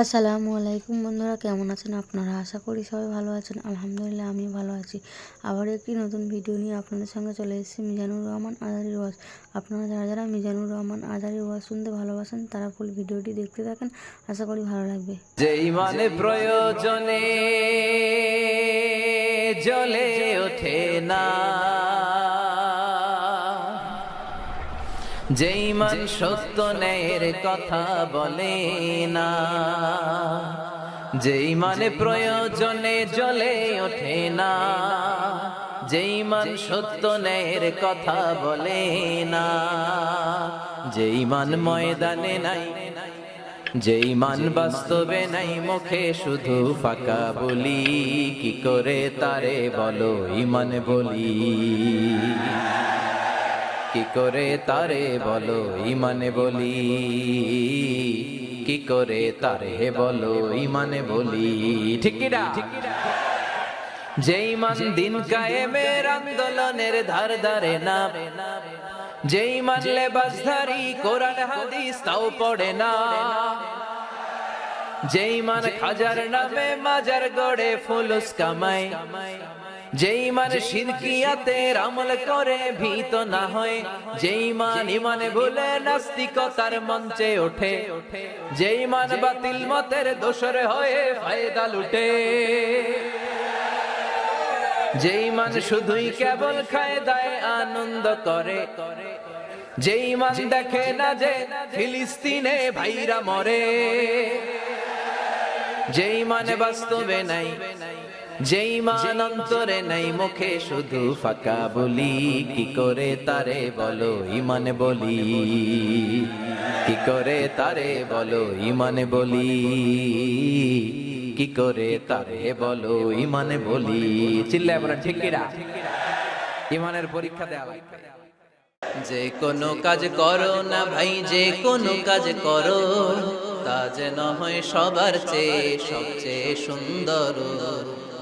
আসসালামু আলাইকুম বন্ধুরা, কেমন আছেন আপনারা? আশা করি সবাই ভালো আছেন। আলহামদুলিল্লাহ আমি ভালো আছি। আবার একটি নতুন ভিডিও নিয়ে আপনাদের সঙ্গে চলে এসেছি, মিজানুর রহমান আজারি ওয়াজ। আপনারা যারা যারা মিজানুর রহমান আজারি ওয়াজ শুনতে ভালোবাসেন, তারা ফুল ভিডিওটি দেখতে থাকেন। আশা করি ভালো লাগবে। যেই মানে প্রয়োজনে ওঠে না। যেই মান সত্য ন্যায়ের কথা বলে না যেই মানে প্রয়োজনে জলে ওঠে না যেই মান সত্য ন্যায়ের কথা বলে না যেই মান ময়দানে নাই যেই মান বাস্তবে নাই মুখে শুধু ফাঁকা বলি। কি করে তারে বলো ইমান বলি? কি করে তারে বলো? ইমানে বলি। কি করে তারে বলো? ইমানে বলি। ঠিক কিনা যেই মান দিন কায়েমের আন্দোলনের ধার ধারে না। যেই মানলে বাসধারী কোরআন হাদিস তাও পড়ে না। যেই মান খাজার নামে মাজার গড়ে ফুলুস কামায় যেই মান শিরকিয়াতে আমল করে, ভীত না হয়। যেই মান ইমানে ভুলে নাস্তিকতার মঞ্চে ওঠে। যেই বাতিল লুটে। যেই শুধুই কেবল খায় দায় আনন্দ করে। যেই মান দেখে না যে ফিলিস্তিনে ভাইরা মরে। যেই মানে বাস্তবে নাই যেই মান অন্তরে নাই মুখে শুধু ফাঁকা বলি, কি করে তারে বলো, ইমানে বলি? কি করে তারে বলো, ইমানে বলি? কি করে তারে বলো, ইমানে বলি? চিল্লা বলা, ঠিক কিরা ইমানের পরীক্ষা দেওয়া যে কোনো কাজ করো না ভাই, যে কোনো কাজ করো। তা যেন হয় সবার চেয়ে সবচেয়ে সুন্দর।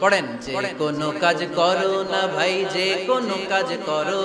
পড়েন যে কোনো কাজ করো না ভাই যে কোনো কাজ করো।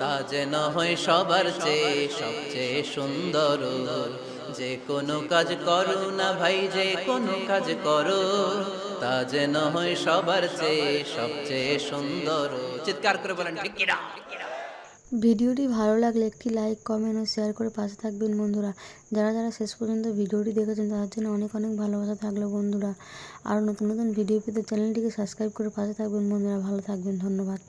তা যেন হয় সবার চেয়ে সবচেয়ে সুন্দর। যে কোনো কাজ করো না ভাই, যে কোনো কাজ করো, তা যেন হয় সবার চেয়ে সবচেয়ে সুন্দর। চিৎকার করে বলেন ভিডিওটি ভালো লাগলে একটি লাইক, কমেন্ট ও শেয়ার করে পাশে থাকবেন বন্ধুরা। যারা যারা শেষ পর্যন্ত ভিডিওটি দেখেছেন, তাদের জন্য অনেক অনেক ভালোবাসা থাকল বন্ধুরা। আর নতুন নতুন ভিডিও পেতে চ্যানেলটিকে সাবস্ক্রাইব করে পাশে থাকবেন বন্ধুরা। ভালো থাকবেন, ধন্যবাদ।